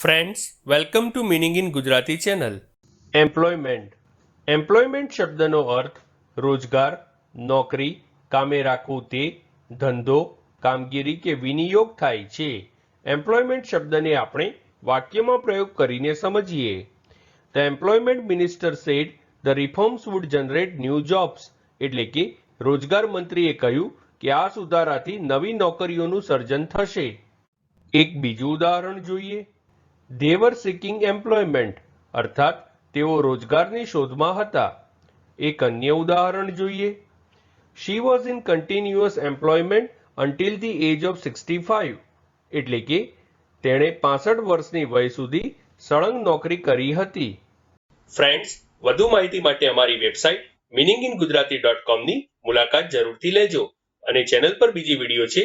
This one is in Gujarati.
Friends welcome to meaning in Gujarati channel employment employment શબ્દનો અર્થ રોજગાર, નોકરી, કામે રાખવું તે ધંધો, કામગીરી કે વિનિયોગ થાય છે. એમ્પ્લોયમેન્ટ શબ્દને આપણે વાક્યમાં પ્રયોગ કરીને સમજીએ. The employment minister said the reforms would generate new jobs એટલે કે રોજગાર મંત્રીએ કહ્યું કે આ સુધારાથી નવી નોકરીઓનું સર્જન થશે. એક બીજું ઉદાહરણ જોઈએ. દેવર સિકિંગ એમ્પ્લોયમેન્ટ અર્થાત તેઓ રોજગારની શોધમાં હતા. એક અન્ય ઉદાહરણ જોઈએ. She was in continuous employment until the age of sixty five એટલે કે તેણે પાસઠ વર્ષની વય સુધી સળંગ નોકરી કરી હતી. ફ્રેન્ડ્સ વધુ માહિતી માટે અમારી website meaning in Gujarati dot કોમની મુલાકાત જરૂરથી લેજો અને ચેનલ પર બીજી વીડિયો છે